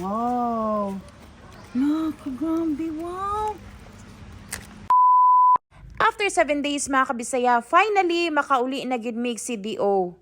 Wow. Nakagrambe, wow. After 7 days mga kabisaya, finally makauli na gid mig CDO.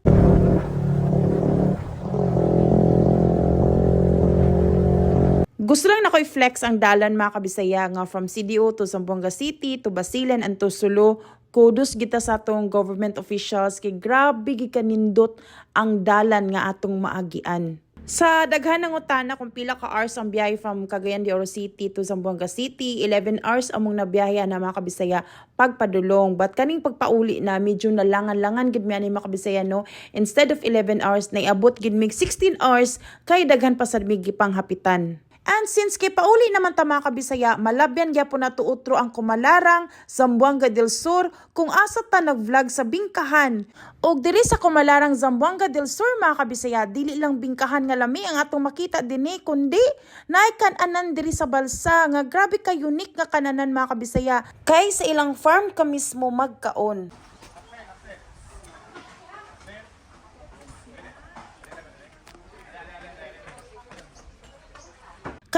Gusto lang na ko'y flex ang dalan mga kabisaya nga from CDO to Zamboanga City to Basilan and to Sulu. Kudos kita sa atong government officials kay grabe gi kanindot ang dalan nga atong maagian. Sa daghan ng utana kung pila ka hours ang biyahe from Cagayan de Oro City to Zamboanga City, 11 hours among nabiyahe na mga kabisaya pagpadulong. But kaning pagpauli na medyo nalangan-langan gid mi ani mga kabisaya no. Instead of 11 hours na iabot gid mig 16 hours kay daghan pa sad mig gipanghapitan. And since kay pauli naman ta mga kabisaya, malabyan gyapon na tuutro ang Kumalarang, Zamboanga del Sur, kung asa ta nag-vlog sa Bingkahan. Og diri sa Kumalarang, Zamboanga del Sur mga kabisaya, dili lang Bingkahan nga lami ang atong makita dinhi kundi naay kan-anan diri sa balsa nga grabe ka unique nga kananan mga kabisaya. Kay sa ilang farm ka mismo magkaon.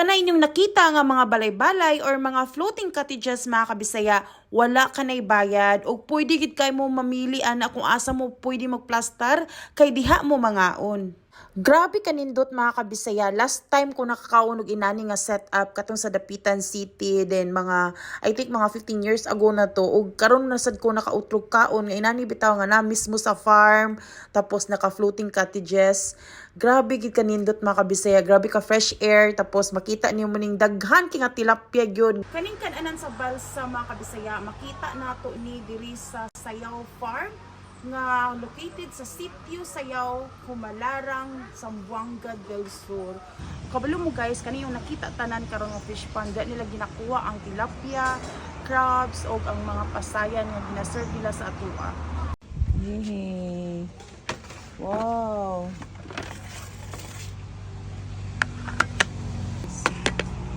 Kanay inyong nakita nga mga balay-balay or mga floating cottages mga kabisaya, wala kanay bayad o pwede gid kay mo mamili ana kung asa mo pwede magplastar kay diha mo mangaon. Grabe kanindot mga kabisaya. Last time ko nakakaon og inani nga setup katong sa Dapitan City then mga I think mga 15 years ago na to ug karon na sad ko nakautrog kaon nga inani bitaw nga na mismo sa farm tapos naka floating cottages. Grabe gid kanindot mga kabisaya. Grabe ka fresh air tapos makita niyo maning daghan kay nga tilapia gyud. Kaning kan-anan sa balsa mga kabisaya makita nato ni diri sa Sayaw Farm nga located sa sitio Sayaw, Humalarang, Zamboanga del Sur. Kabalo mo guys, kani yung nakita tanan karon nga fish pond, nila ginakuha ang tilapia, crabs o ang mga pasayan nga ginaserve nila sa atua. Yay. Wow.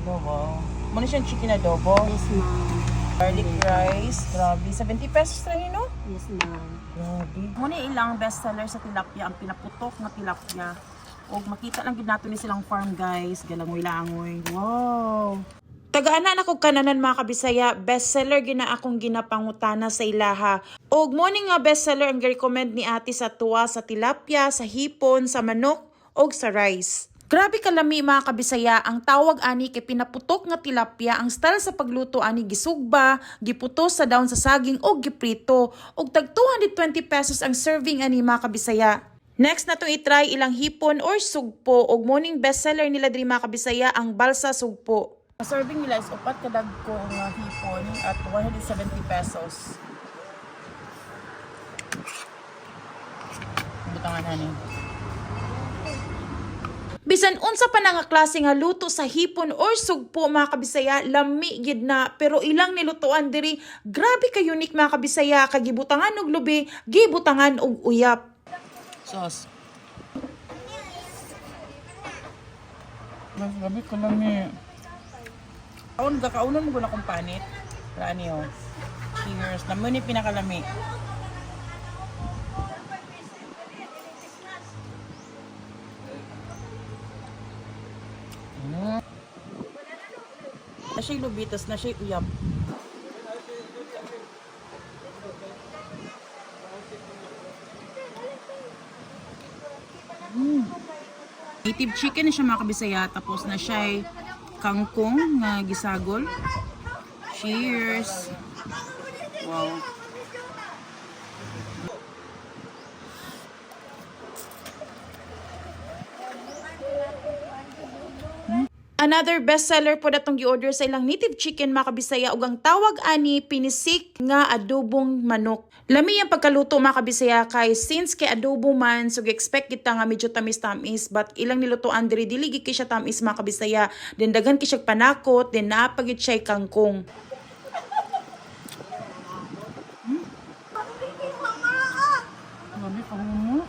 Adobo. Muna siyang chicken adobo. Yes, ma'am. Garlic rice. Grabe. 70 pesos lang yun, no? Yes, ma'am. Grabe. Muna ilang bestseller sa tilapia, ang pinaputok na tilapia. O makita lang gid nato ni silang farm guys, galangoy-langoy. Wow. Tagaana na kog kananan mga kabisaya, bestseller gina akong ginapangutana sa ilaha. Og mo ni nga bestseller ang recommend ni ate sa tuwa sa tilapia, sa hipon, sa manok, og sa rice. Grabe kalami mga kabisaya, ang tawag ani kay pinaputok nga tilapia, ang style sa pagluto ani gisugba, giputos sa daon sa saging o giprito. Og tag 220 pesos ang serving ani mga kabisaya. Next na to itry ilang hipon or sugpo og morning bestseller nila diri mga kabisaya ang balsa sugpo. Ang serving nila is upat kadag ko nga hipon at 170 pesos. Butangan hani. Bisan unsa pa na nga klase nga luto sa hipon or sugpo mga kabisaya, lami gid na pero ilang nilutuan diri, grabe ka unique mga kabisaya, kagibutangan og lubi, gibutangan og uyap. Sauce. Mas gabi ko lang ni. Kaon ga kaunon mo guna kong panit. Rani oh. Cheers. Namo ni pinakalami. Na siya'y lubitas, na siya'y uyab. Native chicken na siya mga kabisaya, tapos na siya kangkong nga gisagol. Cheers! Wow. Another bestseller po datong gi-order sa ilang native chicken mga kabisaya ug ang tawag ani pinisik nga adobong manok. Lami ang pagkaluto mga kabisaya kay since kay adobo man so expect kita nga medyo tamis-tamis but ilang nilutoan diri dili gid siya tamis mga kabisaya. Then daghan kay siya panakot, then naapagid siya kangkong. Mo.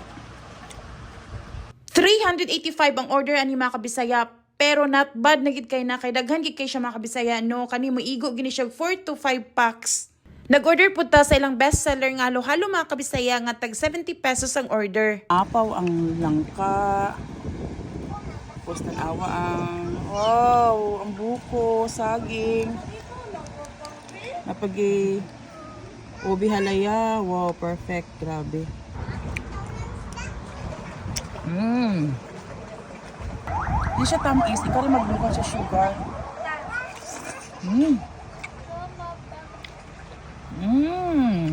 385 ang order ani mga kabisaya pero not bad na gid kay na kay daghan gid kay siya mga kabisaya no kani mo igo gini siya 4 to 5 packs Nag-order po ta sa ilang bestseller nga halo-halo mga kabisaya nga tag 70 pesos ang order. Apaw ang langka. Tapos awa ang Wow, ang buko, saging. Napagi ubi halaya. Wow, perfect. Grabe. Mmm. Hindi siya tamis. Ikaw rin magbuka sa sugar. Mmm. Mmm.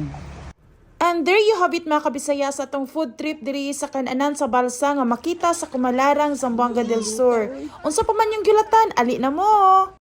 And there you have it mga kabisaya sa atong food trip diri sa kananan sa Balsa nga makita sa Kumalarang, Zamboanga del Sur. Unsa pa man yung gilatan, ali na mo!